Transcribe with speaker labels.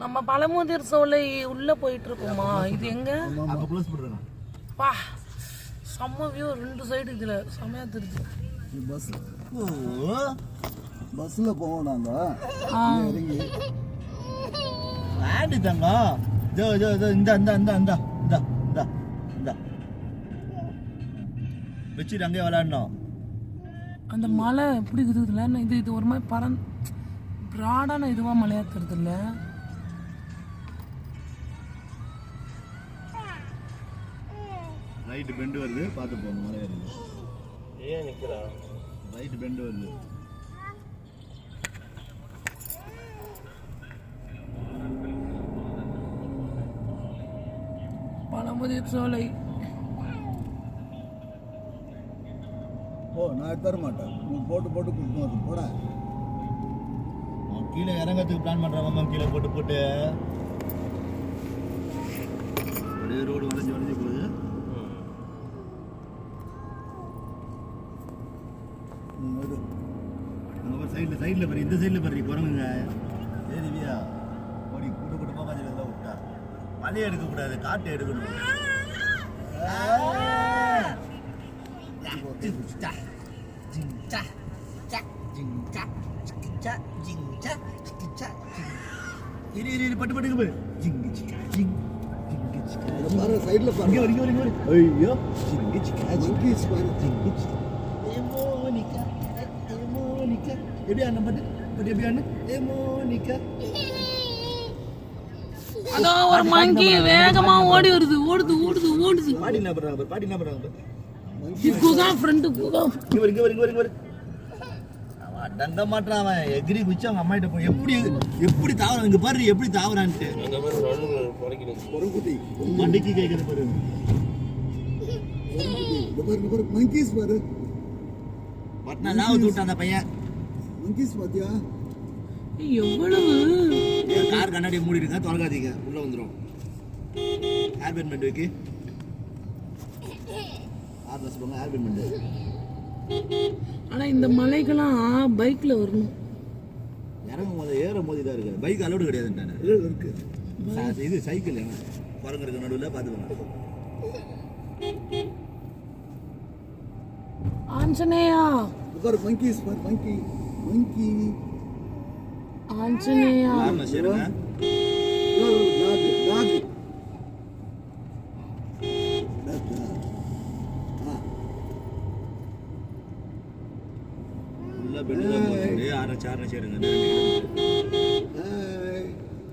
Speaker 1: நம்ம பழமுதிர் சோலை உள்ள போயிட்டு இருக்கோமா இது எங்க? பா செம்ம வியூ ரெண்டு சைடு இதுல. செம்மையா தெரியுது.
Speaker 2: பஸ் பஸ்ல போவோம் நாங்க. இறங்கி. ஆண்டி தங்கம் ஜோ ஜோ ஜோ இந்த இந்த இந்த இந்த இந்த இந்த இந்த. வச்சுட்டு அங்கேயே விளையாடணும்.
Speaker 1: அந்த மலை எப்படி இருக்குதுல இது இது ஒரு மாதிரி பறந் ப்ராடான இதுவா மலையா தெரியுது இல்ல
Speaker 2: ரைட்டு பெண்டு வருது பார்த்து போகணும் மலை ஏறி
Speaker 3: ஏன் நிக்கிறா?
Speaker 2: ரைட்டு பெண்டு வருது.
Speaker 1: பழமுதிர் சோலை.
Speaker 2: ஓ நான் தர மாட்டேன் நீ போட்டு போட்டு கொடுக்கணும் அது போட கீழே இறங்கிறதுக்கு பிளான் பண்றான். மேம் கீழே போட்டு போட்டு. அப்படியே ரோடு வளைஞ்சு வளைஞ்சு போகுது. ம், சைடில் சைடில் பாரு இந்த சைடில் பாரு குரங்குங்க ஏ திவ்யா ஓடி கூட்ட கூட்டமாக பாஞ்சு இதெல்லாம் விட்டா. மலையை எடுக்கக்கூடாது காட்டை எடுக்கணும். ஜிங்சா, ஜிங்சா, சா, ஜிங்சா, சிக்கிச்சா, ஜிங்சா, சிக்கிச்சா. இரு இரு இரு பட்டு பட்டுக்கு போய் ஜிங்கு சிக்கா ஜிங் ஜிங்கு சிக்கா
Speaker 4: பாரு சைடுல பாரு
Speaker 2: இங்க இங்க இங்க ஐயோ ஜிங்கு சிக்கா ஜிங்
Speaker 4: monkeys பாரு
Speaker 2: ஜிங்கு சிக்கா ஏ மோனிகா ஏ மோனிகா எப்படி அண்ணன் பட்டு பட்டு எப்படி அண்ணன் ஏ மோனிகா
Speaker 1: அதோ ஒரு மங்கி வேகமா ஓடி வருது ஓடுது ஓடுது ஓடுது
Speaker 2: பாடி என்ன பண்றாங்க பாடி என்ன பண்றாங்க.
Speaker 1: குகா ஃப்ரெண்டு குகா
Speaker 2: இங்க இங்க அடங்க மாட்டான் அவன். எகிரி குச்சி அவங்க அம்மா கிட்ட போய் எப்படி எப்படி தாவறான்? இங்க பாரு எப்படி தாவறான்ட்டு. மண்டைக்கு கேட்கறது பாரு.
Speaker 4: இந்த பாரு
Speaker 2: பட்னா லாவத்து விட்டான் அந்த பையன்.
Speaker 4: monkeys பாத்தியா?
Speaker 1: எவ்வளவு?
Speaker 2: கார் கண்ணாடியை மூடிடுங்க திறக்காதீங்க உள்ள வந்துடும் ஹேர் பேண்ட் பண்ணி வைக்கு. ஆர் ட்ரெஸ் போங்க ஹேர் பேண்ட் பண்ணி
Speaker 1: ஆனா இந்த மலைக்கெல்லாம் பைக்ல வரணும்.
Speaker 2: இறங்கும் போது ஏறும் போது இதாக இருக்குது. பைக் அலோடு கிடையாதுன்ட்டானே
Speaker 4: இருக்கு.
Speaker 2: ச- இது சைக்கிள் குரங்கு இருக்க நடுவில் பார்த்துக்கோங்க
Speaker 1: ஆஞ்சநேயா.
Speaker 4: monkeys பாரு monkey monkey.
Speaker 1: ஆஞ்சநேயா.
Speaker 2: ಬೆಳ್ಳುಗ ಆರ ಚಾರಣ ಸೇರಿದ